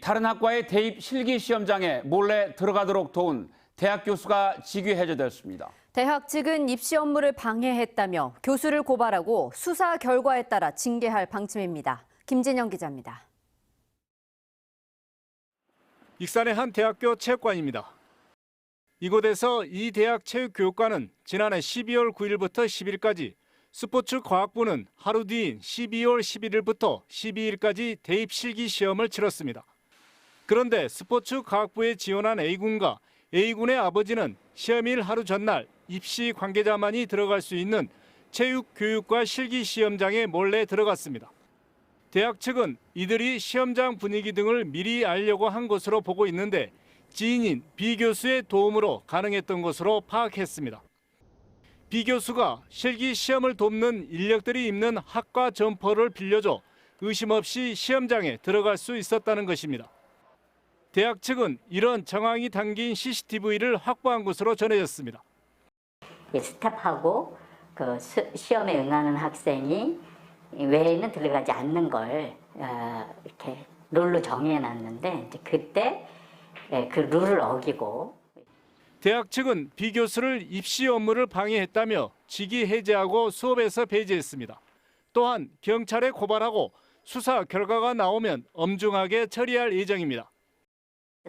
다른 학과의 대입 실기 시험장에 몰래 들어가도록 도운 대학 교수가 직위 해제됐습니다. 대학 측은 입시 업무를 방해했다며 교수를 고발하고 수사 결과에 따라 징계할 방침입니다. 김진영 기자입니다. 익산의 한 대학교 체육관입니다. 이곳에서 이 대학 체육교육과는 지난해 12월 9일부터 10일까지 스포츠 과학부는 하루 뒤인 12월 11일부터 12일까지 대입 실기 시험을 치렀습니다. 그런데 스포츠 과학부에 지원한 A군과 A군의 아버지는 시험일 하루 전날 입시 관계자만이 들어갈 수 있는 체육교육과 실기 시험장에 몰래 들어갔습니다. 대학 측은 이들이 시험장 분위기 등을 미리 알려고 한 것으로 보고 있는데 지인인 비 교수의 도움으로 가능했던 것으로 파악했습니다. 비 교수가 실기 시험을 돕는 인력들이 입는 학과 점퍼를 빌려줘 의심 없이 시험장에 들어갈 수 있었다는 것입니다. 대학 측은 이런 정황이 담긴 CCTV를 확보한 것으로 전해졌습니다. 이 스텝하고 그 수- 시험에 응하는 학생이 외에는 들어가지 않는 걸 어, 이렇게 룰로 정해놨는데 이제 그때 예, 그 룰을 어기고 대학 측은 비 교수를 입시 업무를 방해했다며 직위 해제하고 수업에서 배제했습니다. 또한 경찰에 고발하고 수사 결과가 나오면 엄중하게 처리할 예정입니다.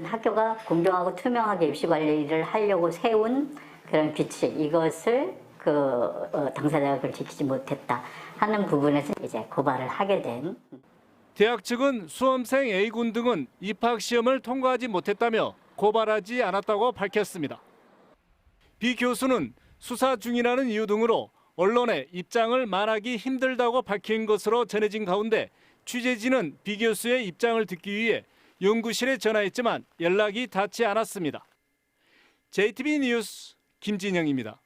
학교가 공정하고 투명하게 입시 관리를 하려고 세운 그런 규칙 이것을 그 어, 당사자가 그걸 지키지 못했다 하는 부분에서 이제 고발을 하게 된 대학 측은 수험생 A군 등은 입학 시험을 통과하지 못했다며 고발하지 않았다고 밝혔습니다. 비 교수는 수사 중이라는 이유 등으로 언론에 입장을 말하기 힘들다고 밝힌 것으로 전해진 가운데 취재진은 비 교수의 입장을 듣기 위해 연구실에 전화했지만 연락이 닿지 않았습니다. JTB 뉴스 김진영입니다.